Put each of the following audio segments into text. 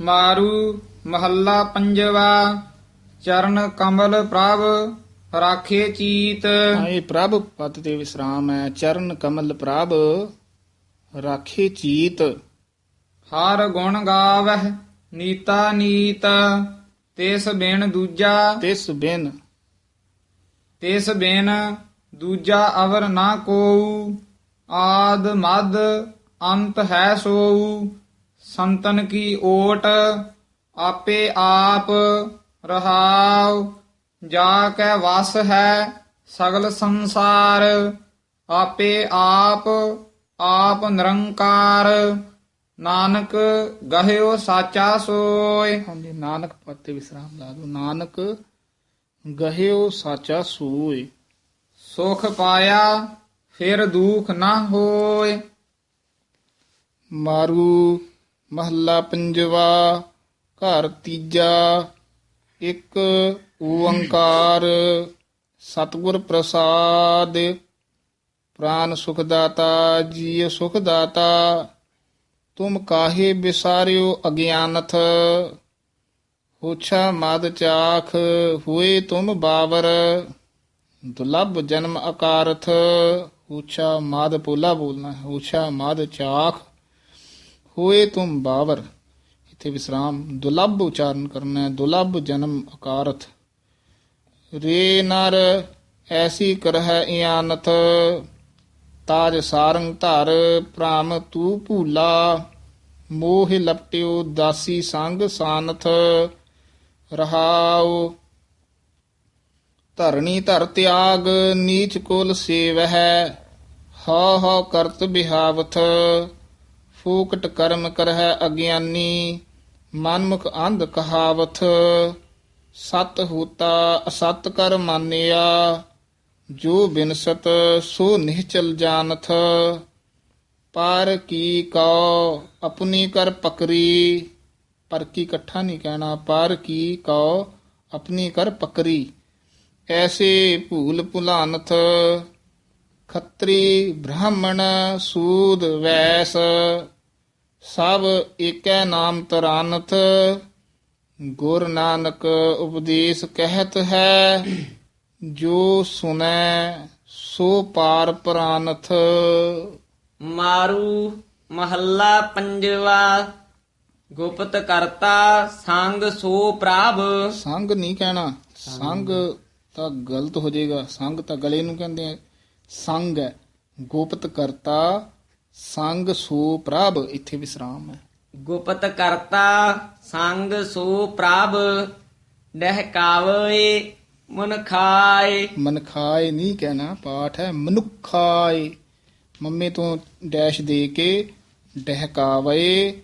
ਮਾਰੂ ਮਹੱਲਾ ਪੰਜਵਾ ਚਰਨ ਕਮਲ ਪ੍ਰਭ ਰਾਖੇ ਚੀਤ। ਹਾਂ, ਇਹ ਪ੍ਰਭ ਪਦ ਤੇ ਵਿਸਰਾਮ ਹੈ। ਚਰਨ ਕਮਲ ਪ੍ਰਭ ਰਾਖੇ ਚੀਤ। ਹਰ ਗੁਣ ਗਾਵਹਿ ਨੀਤਾ ਨੀਤ। ਤਿਸ ਬਿਨ ਦੂਜਾ ਤਿਸ ਬਿਨ। ਤਿਸ ਬਿਨ ਦੂਜਾ ਅਵਰ ਨਾ ਕੋਉ ਆਦ ਮਦ ਅੰਤ ਹੈ ਸੋਉ ਸੰਤਨ ਕੀ ਓਟ ਆਪੇ ਆਪ ਰਹਾਉ ਜਾ ਕੈ ਵਸ ਹੈ ਸਗਲ ਸੰਸਾਰ ਆਪੇ ਆਪ ਆਪ ਨਿਰੰਕਾਰ। ਨਾਨਕ ਗਹਿਓ ਸਾਚਾ ਸੋਏ। ਹਾਂਜੀ ਨਾਨਕ ਪਦ ਤੇ ਵਿਸਰਾਮ ਲਾ ਦੋ ਨਾਨਕ ਗਹਿਓ ਸਾਚਾ ਸੋਏ। ਸੁਖ ਪਾਇਆ ਫਿਰ ਦੁਖ ਨਾ ਹੋਏ। ਮਾਰੂ ਮਹੱਲਾ ਪੰਜਵਾ, ਘਰ ਤੀਜਾ, ਇੱਕ ਓੰਕਾਰ, ਸਤਿਗੁਰ ਪ੍ਰਸਾਦ, ਪ੍ਰਾਨ ਸੁਖ ਦਾਤਾ ਜੀਵ ਸੁਖ ਦਾਤਾ ਤੁਮ ਕਾਹੇ ਬਿਸਾਰਿਓ ਅਗਿਆਨਥ? ਹੋਛਾ ਮਦ ਚਾਖ, ਹੋਏ ਤੁਮ ਬਾਵਰ? ਦੁਲਭ ਜਨਮ ਅਕਾਰਥ? ਹੋਛਾ ਮਦ ਪੋਲਾ ਬੋਲਣਾ ਹੈ, ਹੋਛਾ ਮਦ ਚਾਖ। ਹੋਏ ਤੁਮ ਬਾਵਰ। ਇੱਥੇ ਵਿਸਰਾਮ। ਦੁਲੱਭ ਉਚਾਰਨ ਕਰਨਾ ਹੈ। ਦੁਲਭ ਜਨਮ ਅਕਾਰਥ। ਰੇ ਨਰ ਐਸੀ ਕਰਹਿ ਇਆਨਥ। ਤਾਜ ਸਾਰੰਗ ਧਰ ਪ੍ਰਾਮ ਤੂ ਭੂਲਾ। ਮੋਹ ਲਪਟਿਓ ਦਾਸੀ ਸੰਗ ਸਾਨਥ। ਰਹਾਉ ਧਰਣੀ ਧਰ ਤਿਆਗ। ਨੀਚ ਕੁਲ ਸੇਵਹਿ। ਹਉ ਹਉ ਕਰਤ ਬਿਹਾਵਥ। ਫੂਕਟ ਕਰਮ ਕਰਹਿ ਅਗਿਆਨੀ, ਮਨਮੁਖ ਅੰਧ ਕਹਾਵਥ, ਸਤ ਹੋਤਾ ਅਸਤ ਕਰ ਮਾਨਿਆ, ਜੋ ਬਿਨਸਤ ਸੋ ਨਿਹਚਲ ਜਾਣਥ ਪਰ ਕੀ ਕਉ, ਆਪਣੀ ਕਰ ਪਕਰੀ। ਪਰ ਕੀ ਇਕੱਠਾ ਨਹੀਂ ਕਹਿਣਾ, ਪਰ ਕੀ ਕਉ, ਆਪਣੀ ਕਰ ਪਕਰੀ। ਐਸੇ ਭੂਲ ਭੁਲਾਨਥ, ਖੱਤਰੀ ਬ੍ਰਾਹਮਣ ਸੂਦ ਵੈਸ। ਸਭ ਏਕੈ ਨਾਮ ਤਰਾਨਥ ਗੁਰ ਨਾਨਕ ਉਪਦੇਸ਼ ਕਹਿਤ ਹੈ। ਜੋ ਸੁਨੈ ਸੋ ਪਾਰ ਪ੍ਰਾਨਥ। ਮਾਰੂ ਮਹੱਲਾ ਪੰਜਵਾ ਗੁਪਤ ਕਰਤਾ ਸੰਗ ਸੋ ਪ੍ਰਭ। ਸੰਗ ਨਹੀਂ ਕਹਿਣਾ ਸੰਗ ਤਾਂ ਗਲਤ ਹੋ ਜਾਏਗਾ ਸੰਗ ਤਾਂ ਗਲੇ ਨੂੰ ਕਹਿੰਦੇ ਆ। ਸੰਗ ਹੈ ਗੁਪਤ ਕਰਤਾ ਸੰਗ ਸੋ ਪ੍ਰਭ ਇੱਥੇ ਵਿਸਰਾਮ ਹੈ। ਗੁਪਤ ਕਰਤਾ ਸੰਗ ਸੋ ਪ੍ਰਭ ਡਹਿਕਾਵੇ ਮਨ ਖਾਏ। ਮਨਖਾਏ ਨਹੀਂ ਕਹਿਣਾ ਪਾਠ ਹੈ ਮਨੁੱਖਾਏ ਮੰਮੇ ਤੋਂ ਡੈਸ਼ ਦੇ ਕੇ ਡਹਿਕਾਵੇ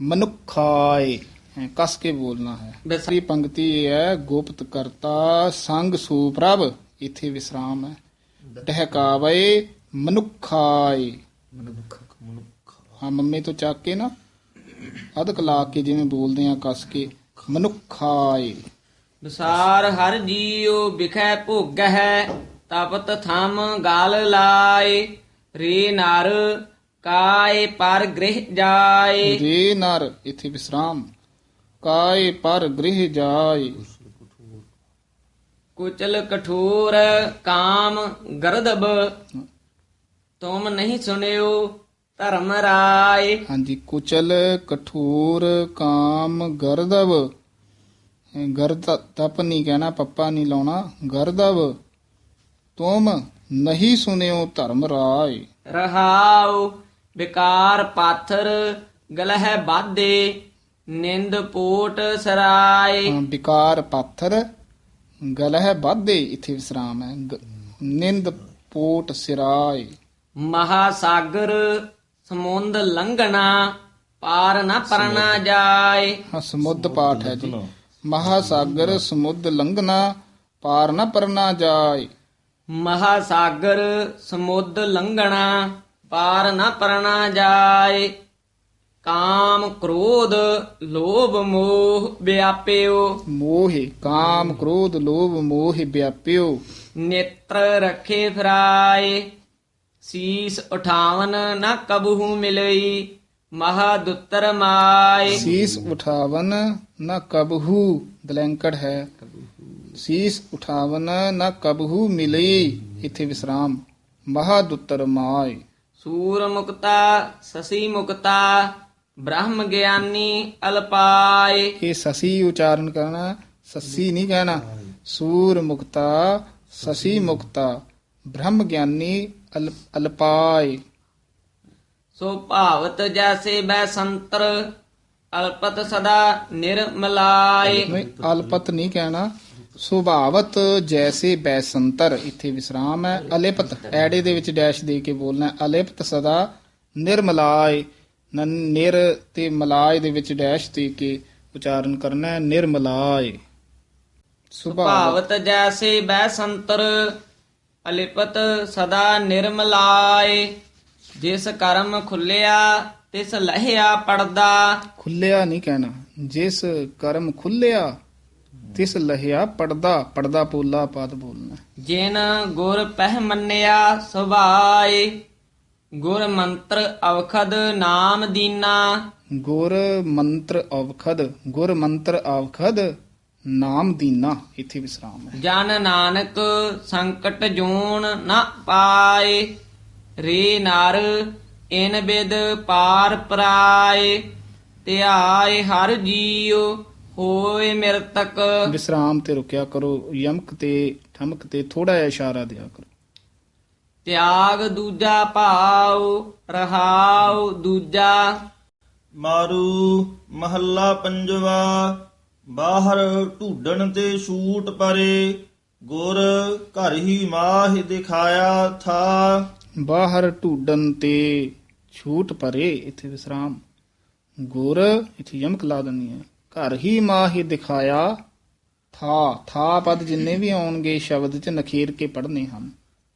ਮਨੁੱਖਾਏ ਹੈਂ, ਕਸ ਕੇ ਬੋਲਣਾ ਹੈ। ਬਿਸ- ਦੂਸਰੀ ਪੰਕਤੀ ਇਹ ਹੈ ਗੁਪਤ ਕਰਤਾ ਸੰਗ ਸੋ ਪ੍ਰਭ ਇੱਥੇ ਵਿਸਰਾਮ ਹੈ। ਡਹਿਕਾਵੇ ਮਨੁੱਖਾਏ ਹਾਂ ਮੰਮੇ ਤੋਂ ਚੱਕ ਕੇ ਨਾ ਅਧਕ ਲਾ ਕੇ ਜਿਵੇਂ ਬੋਲਦੇ ਆ ਕਸ ਕੇ ਮਨੁੱਖਾਏ। ਵਿਸਾਰ ਹਰ ਜੀਉ ਬਿਖੈ ਭੋਗਹਿ ਤਪਤ ਥਮ ਗਾਲ ਲਾਏ। ਰੇ ਨਰ ਕਾਏ ਪਰ ਗ੍ਰਹਿ ਜਾਏ। ਰੇ ਨਰ ਇਥੇ ਵਿਸਰਾਮ। ਕਾਏ ਪਰ ਗ੍ਰਹਿ ਜਾਏ। ਕੁਚਲ ਕਠੋਰ ਕਾਮ ਗਰਦਬ। ਤੁਮ ਨਹੀਂ ਸੁਣਿਓ ਧਰਮ ਰਾਏ। ਹਾਂਜੀ ਕੁਚਲ ਕਠੋਰ ਕਾਮ ਗਰਦਵ। ਗਰਦ ਤਪ ਨਹੀਂ ਕਹਿਣਾ ਪੱਪਾ ਨਹੀਂ ਲਾਉਣਾ ਗਰਦਵ। ਤੁਮ ਨਹੀਂ ਸੁਨਿਓ ਧਰਮ ਰਾਏ। ਰਹਾਉ ਵਿਕਾਰ ਪਾਥਰ ਗਲਹਿ ਬਾਧੇ ਨਿੰਦ ਪੋਟ ਸਰਾਏ। ਵਿਕਾਰ ਪਾਥਰ ਗਲਹਿ ਬਾਧੇ ਇਥੇ ਵਿਸਰਾਮ ਹੈ। ਨਿੰਦ ਪੋਟ ਸਿਰਾਏ। ਮਹਾ ਸਾਗਰ ਸਮੁੰਦ ਲੰਘਣਾ ਪਾਰ ਨਾ ਪਰਨਾ ਜਾਏ। ਹਾਂ ਸਮੁੱਧ ਪਾਠ ਹੈ ਜੀ। ਮਹਾ ਸਾਗਰ ਸਮੁੱਧ ਲੰਘਣਾ ਪਾਰ ਨਾ ਪਰਨਾ ਜਾਏ। ਮਹਾ ਸਾਗਰ ਸਮੁੰਦ ਲੰਘਣਾ ਪਾਰ ਨਾ ਪਰਨਾ ਜਾਏ। ਕਾਮ ਕ੍ਰੋਧ ਲੋਭ ਮੋਹ ਵਿਆਪਿਓ। ਮੋਹਿ ਕਾਮ ਕ੍ਰੋਧ ਲੋਭ ਮੋਹਿ ਵਿਆਪਿਓ। ਨੇਤਰ ਰੱਖੇ ਫਿਰਾਏ। ਸੀਸ ਉਠਾਵਨ ਨਾ ਕਬਹੂ ਮਿਲਈ ਮਹਾਦੁੱਤਰ ਮਾਏ ਸੀਸ ਉਠਾਵਨ ਨਾ ਕਬਹੂ ਦਲੈਂਕੜ ਹੈ ਸੀਸ ਉਠਾਵਨ ਨਾ ਕਬਹੂ ਮਿਲੀ ਇੱਥੇ ਵਿਸਰਾਮ ਮਹਾਦੁੱਤਰ ਮਾਏ ਸੂਰ ਮੁਕਤਾ ਸਸੀ ਮੁਕਤਾ ਬ੍ਰਹਮ ਗਿਆਨੀ ਅਲਪਾਏ ਇਹ ਸਸੀ ਉਚਾਰਨ ਕਰਨਾ ਸੱਸੀ ਨਹੀਂ ਕਹਿਣਾ ਸੂਰ ਮੁਕਤਾ ਸਸੀ ਮੁਕਤਾ ਬ੍ਰਹਮ ਗਿਆਨੀ ਅਲ- ਅਲਪਾਏ ਸੋ ਭਾਵਤ ਜੈਸੇ ਬੈ ਸੰਤਰ ਅਲਪਤ ਸਦਾ ਨਿਰਮਲਾਏ ਨਹੀਂ ਅਲਪਤ ਨਹੀਂ ਕਹਿਣਾ। ਸੁਭਾਵਤ ਜੈਸੇ ਬੈਸੰਤਰ ਇੱਥੇ ਵਿਸਰਾਮ ਹੈ। ਅਲਿਪਤ ਐੜੇ ਦੇ ਵਿੱਚ ਡੈਸ਼ ਦੇ ਕੇ ਬੋਲਣਾ ਹੈ। ਅਲਿਪਤ ਸਦਾ ਨਿਰਮਲਾਏ ਨ- ਨਿਰ ਤੇ ਮਲਾਏ ਦੇ ਵਿੱਚ ਡੈਸ਼ ਦੇ ਕੇ ਉਚਾਰਨ ਕਰਨਾ ਹੈ। ਨਿਰਮਲਾਏ ਸੁਭਾਵਤ। ਭਾਵਤ ਜੈਸੇ ਬੈ ਸੰਤਰ ਅਲਿਪਤ ਸਦਾ ਨਿਰਮਲਾਏ ਜਿਸ ਕਰਮ ਖੁੱਲਿਆ ਤਿਸ ਲਹਿਆ ਪੜਦਾ। ਖੁੱਲਿਆ ਨਹੀਂ ਕਹਿਣਾ। ਜਿਸ ਕਰਮ ਖੁੱਲਿਆ ਤਿਸ ਲਹਿਆ ਪੜਦਾ। ਪੜਦਾ ਪੋਲਾ ਪਦ ਬੋਲਣਾ। ਜਿਨ ਗੁਰ ਪਹਿ ਮੰਨਿਆ ਸੁਭਾਏ ਗੁਰ ਮੰਤਰ ਅਵਖਦ ਨਾਮ ਦੀਨਾ। ਗੁਰ ਮੰਤਰ ਅਵਖਦ ਗੁਰ ਮੰਤਰ ਅਵਖਦ ਨਾਮ ਦੀਨਾ ਇੱਥੇ ਵਿਸਰਾਮ ਹੈ। ਜਨ ਨਾਨਕ ਸੰਕਟ ਜੋਨ ਨ ਪਾਏ ਰੇ ਨਰ ਇਨ ਬਿਦ ਪਾਰ ਪਰਾਏ ਧਿਆਏ ਹਰ ਜੀਉ ਹੋਏ ਮਿਰਤਕ। ਵਿਸਰਾਮ ਤੇ ਰੁਕਿਆ ਕਰੋ ਯਮਕ ਤੇ ਠਮਕ ਤੇ ਥੋੜਾ ਜਿਹਾ ਇਸ਼ਾਰਾ ਦਿਆ ਕਰੋ। ਤਿਆਗ ਦੂਜਾ ਭਾਉ ਰਹਾਉ ਦੂਜਾ। ਮਾਰੂ ਮਹੱਲਾ ਪੰਜਵਾ ਬਾਹਰ ਢੂਡਣ ਤੇ ਛੂਟ ਪਰੇ ਗੁਰ ਘਰ ਹੀ ਮਾਹਿ ਦਿਖਾਇਆ ਥਾ। ਬਾਹਰ ਢੂਡਨ ਤੇ ਛੂਟ ਪਰੇ ਇੱਥੇ ਵਿਸਰਾਮ। ਗੁਰ ਇੱਥੇ ਯਮਕ ਲਾ ਦਨੀ ਹੈ। ਘਰ ਹੀ ਮਾਹੀ ਦਿਖਾਇਆ ਥਾ। ਥਾ ਪਦ ਜਿੰਨੇ ਵੀ ਆਉਣਗੇ ਸ਼ਬਦ ਚ ਨਖੇਰ ਕੇ ਪੜ੍ਹਨੇ ਹਨ।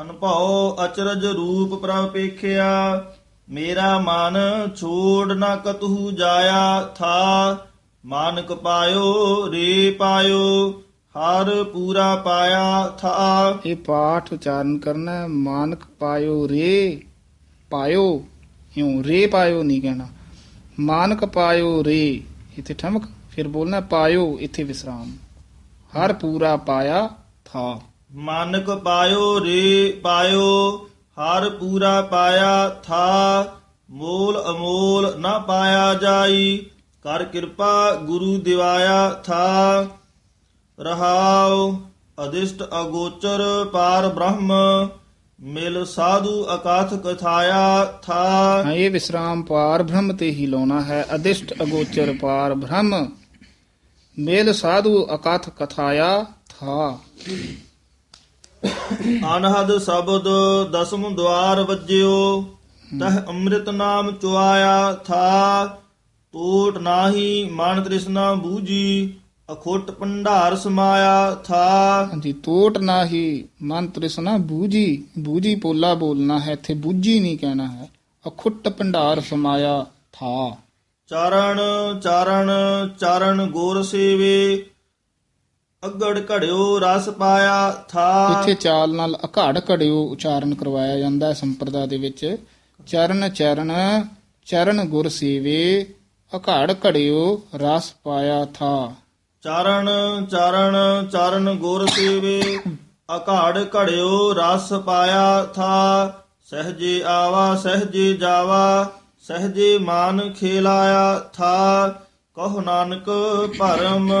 ਅਨਭਉ ਅਚਰਜ ਰੂਪ ਪ੍ਰਭ ਪੇਖਿਆ ਮੇਰਾ ਮਨ ਛੋੜ ਨਾ ਕਤਹੂ ਜਾਇਆ ਥਾ। ਮਾਨਕ ਪਾਇਓ ਰੇ ਪਾਇਓ ਹਰ ਪੂਰਾ ਪਾਇਆ ਥਾ। ਇਹ ਪਾਠ ਉਚਾਰਨ ਕਰਨਾ ਹੈ, ਮਾਨਕ ਪਾਇਓ ਰੇ ਪਾਇਓ। ਇਉਂ ਰੇ ਪਾਇਓ ਨਹੀਂ ਕਹਿਣਾ। ਮਾਨਕ ਪਾਇਓ ਰੇ ਇੱਥੇ ਠਮਕ ਫਿਰ ਬੋਲਣਾ ਪਾਇਓ ਇੱਥੇ ਵਿਸਰਾਮ। ਹਰ ਪੂਰਾ ਪਾਇਆ ਥਾ। ਮਾਨਕ ਪਾਇਓ ਰੇ ਪਾਇਓ ਹਰ ਪੂਰਾ ਪਾਇਆ ਥਾ। ਮੋਲ ਅਮੋਲ ਨਾ ਪਾਇਆ ਜਾਈ ਕਰ ਕਿਰਪਾ ਗੁਰੂ ਦਿਵਾਇਆ ਥਾ। ਰਹਾਉ ਅਦਿਸ਼ਟ ਅਗੋਚਰ ਪਾਰ ਬ੍ਰਹਮ ਮਿਲ ਸਾਧੂ ਅਕਾਥ ਕਥਾਇਆ ਥਾ। ਹਾਂ ਇਹ ਵਿਸਰਾਮ ਪਾਰ ਬ੍ਰਹਮ ਤੇ ਹੀ ਲਾਉਣਾ ਹੈ ਅਦਿਸ਼ਟ ਅਗੋਚਰ ਪਾਰ ਬ੍ਰਹਮ ਮੇਲ ਸਾਧੂ ਅਕਥ ਕਥਾਇਆ ਥਾ। ਅਨਹਦ ਸ਼ਬਦ ਦਸਮ ਦਵਾਰ ਵੱਜਿਓ ਤਹ ਅੰਮ੍ਰਿਤ ਨਾਮ ਚੁਆਇਆ ਥਾ। ਟੋਟ ਨਾਹੀ ਮਨ ਤ੍ਰਿਸ਼ਨਾ ਬੂਜੀ ਅਖੁੱਟ ਭੰਡਾਰ ਸਮਾਇਆ ਥਾ। ਹਾਂਜੀ ਤੋਟ ਨਾਹੀ ਮਨ ਤ੍ਰਿਸ਼ਨਾ ਬੂਜੀ ਬੂਜੀ ਪੋਲਾ ਬੋਲਣਾ ਹੈ ਇੱਥੇ ਬੂਜੀ ਨਹੀਂ ਕਹਿਣਾ ਹੈ ਅਖੁੱਟ ਭੰਡਾਰ ਸਮਾਇਆ ਥਾ। ਚਰਨ ਚਰਨ ਚਰਨ ਗੋਰ ਸੇਵੇ ਅਗੜ ਘੜਿਓ ਰਸ ਪਾਇਆ ਥਾ। ਇੱਥੇ ਚਾਲ ਨਾਲ ਅਘਾੜ ਘੜਿਓ ਉਚਾਰਨ ਕਰਵਾਇਆ ਜਾਂਦਾ ਹੈ ਸੰਪਰਦਾ ਦੇ ਵਿੱਚ। ਚਰਨ ਚਰਨ ਚਰਨ ਗੁਰ ਸੇਵੇ ਅਘਾੜ ਘੜਿਓ ਰਸ ਪਾਇਆ ਥਾ। ਚਰਨ ਚਰਨ ਚਰਨ ਗੁਰ ਸੇਵੇ ਅਕਾੜ ਘੜਿਓ ਰਸ ਪਾਇਆ ਥਾ। ਸਹਜੇ ਆਵਾ ਸਹਜੇ ਜਾਵਾ ਸਹਜੇ ਮਾਨ ਖੇਲਾਇਆ ਥਾ। ਕਹੋ ਨਾਨਕ ਭਰਮ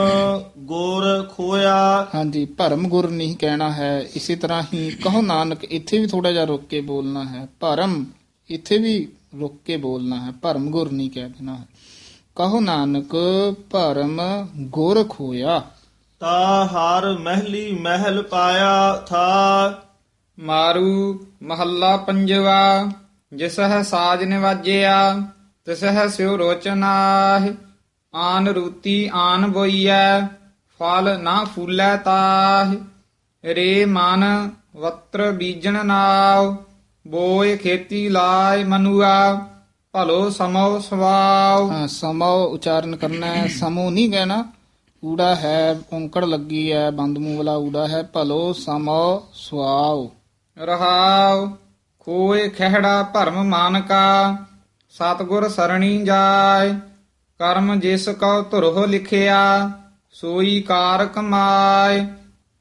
ਗੁਰ ਖੋਇਆ। ਹਾਂਜੀ ਭਰਮ ਗੁਰ ਨਹੀਂ ਕਹਿਣਾ ਹੈ। ਇਸੇ ਤਰ੍ਹਾਂ ਹੀ ਕਹੋ ਨਾਨਕ ਇੱਥੇ ਵੀ ਥੋੜਾ ਜਿਹਾ ਰੁਕ ਕੇ ਬੋਲਣਾ ਹੈ। ਭਰਮ ਇੱਥੇ ਵੀ ਰੁਕ ਕੇ ਬੋਲਣਾ ਹੈ। ਭਰਮ ਗੁਰ ਨਹੀਂ ਕਹਿ ਦੇਣਾ। ਹੈ ਕਹੋ ਨਾਨਕ ਭਰਮ ਗੁਰ ਖੋਇਆ ਤਾ ਹਾਰ ਮਹਿਲੀ ਮਹਿਲ ਪਾਇਆ ਥਾ। ਮਾਰੂ ਮਹੱਲਾ ਪੰਜਵਾ ਜਿਸਹਿ ਸਾਜ ਨਿਵਾਜਿਆ ਤਿਸਹਿ ਸਿਉ ਰੋਚਨਾਹਿ ਆਨ ਰੂਤੀ ਆਨ ਬੋਈਐ ਫਲ ਨਾ ਫੂਲੈ ਤਾਹਿ। ਰੇ ਮਨ ਵਤਰ ਬੀਜਣ ਨਾਉ ਬੋਏ ਖੇਤੀ ਲਾਇ ਮਨੁਆ। ਭਲੋ ਸਮੋ ਸਵਾਉ। ਹਾਂ ਉਚਾਰਨ ਕਰਨਾ ਹੈ। ਸਮੋ ਨਹੀਂ ਕਹਿਣਾ। ਊੜਾ ਹੈ ਔਂਕੜ ਲੱਗੀ ਹੈ ਬੰਦ ਮੂੰਹ ਵਾਲਾ ਊੜਾ ਹੈ। ਭਲੋ ਸਮੋ ਸਵਾਉ। ਰਹਾਉ ਖੋਏ ਖਹਿੜਾ ਭਰਮ ਮਾਨਕਾ। ਸਤਗੁਰ ਸਰਣੀ ਜਾਏ। ਕਰਮ ਜਿਸ ਕਉ ਧੁਰਹੁ ਲਿਖਿਆ ਸੋਈ ਕਾਰ ਕਮਾਏ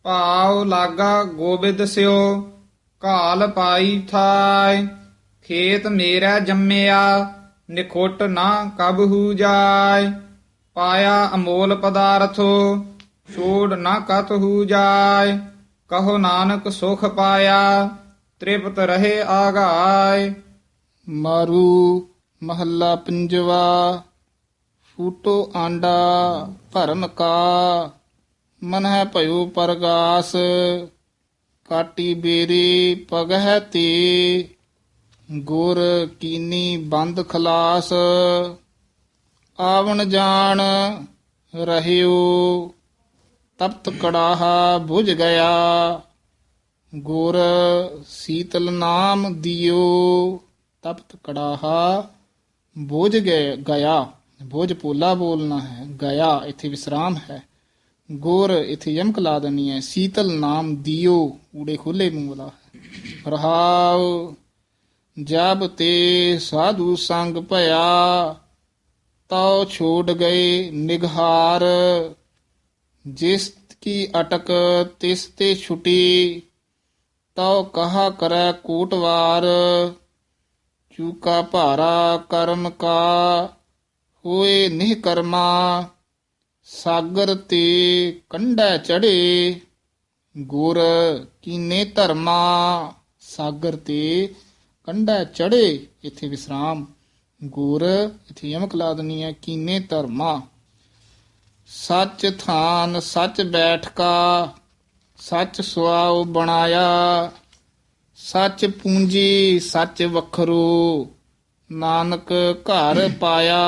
ਭਾਉ ਲਾਗਾ ਗੋਬਿੰਦ ਸਿਓ ਕਾਲ ਪਾਈ ਥਾਇ ਖੇਤ ਮੇਰਾ ਜੰਮਿਆ, ਨਿਖੋਟ ਨਾ ਕਬਹੂ ਜਾਏ। ਪਾਇਆ ਅਮੋਲ ਪਦਾਰਥੋ, ਛੋੜ ਨਾ ਕਤਹੂ ਜਾਏ। ਕਹੋ ਨਾਨਕ ਸੁਖ ਪਾਇਆ, ਤ੍ਰਿਪਤ ਰਹੇ ਆਗਾਏ। ਮਾਰੂ ਮਹੱਲਾ ਪੰਜਵਾ, ਫੂਟੋ ਆਂਡਾ ਭਰਮ ਕਾ। ਮਨ ਹੈ ਭਇਓ ਪਰਗਾਸ, ਕਾਟੀ ਬੇਰੀ ਪਗਹਿ ਤੇ ਗੁਰ ਕੀਨੀ ਬੰਦ ਖਲਾਸ, ਆਵਣ ਜਾਣ ਰਹਿਓ, ਤਪਤ ਕੜਾਹਾ 부ਝ ਗਿਆ। ਗੁਰ ਸੀਤਲ ਨਾਮ ਦਿਓ, ਤਪਤ ਕੜਾਹਾ ਬੋਝ ਗਏ, ਗਿਆ। ਬੋਝ ਪੋਲਾ ਬੋਲਣਾ ਹੈ, ਗਿਆ, ਇੱਥੇ ਵਿਸਰਾਮ ਹੈ। ਗੁਰ ਇੱਥੇ ਯਮਕ ਲਾ ਦੇਣੀ ਹੈ, ਸੀਤਲ ਨਾਮ ਦਿਓ, ਊੜੇ ਖੁੱਲੇ ਮੂੰਹ ਵਾਲਾ ਹੈ। ਰਹਾਉ ਜਬ ਤੇ ਸਾਧੂ ਸੰਗ ਭਇਆ ਤਉ ਛੋੜ ਗਏ ਨਿਗਹਾਰ ਜਿਸ ਕੀ ਅਟਕ ਤਿਸ ਤੇ ਛੁਟੀ ਤਉ ਕਹਾ ਕਰੈ ਕੋਟਵਾਰ ਚੂਕਾ ਭਾਰਾ ਕਰਮ ਕਾ ਹੋਏ ਨਿਹ ਕਰਮਾ ਸਾਗਰ ਤੇ ਕੰਢੈ ਚੜੇ ਗੁਰ ਕੀਨੇ ਧਰਮਾ ਸਾਗਰ ਤੇ ਕੰਢੈ ਚੜੇ, ਇੱਥੇ ਵਿਸਰਾਮ। ਗੁਰ, ਇਥੇ ਯਮਕ ਲਾ ਦੇਣੀ ਹੈ ਕੀਨੇ ਧਰਮਾ। ਸੱਚ ਥਾਨ, ਸੱਚ ਬੈਠਕਾ ਸੱਚ ਸੁਆਉ ਬਣਾਇਆ। ਸੱਚ ਪੂੰਜੀ, ਸੱਚ ਵਖਰੂ। ਨਾਨਕ ਘਰ ਪਾਇਆ।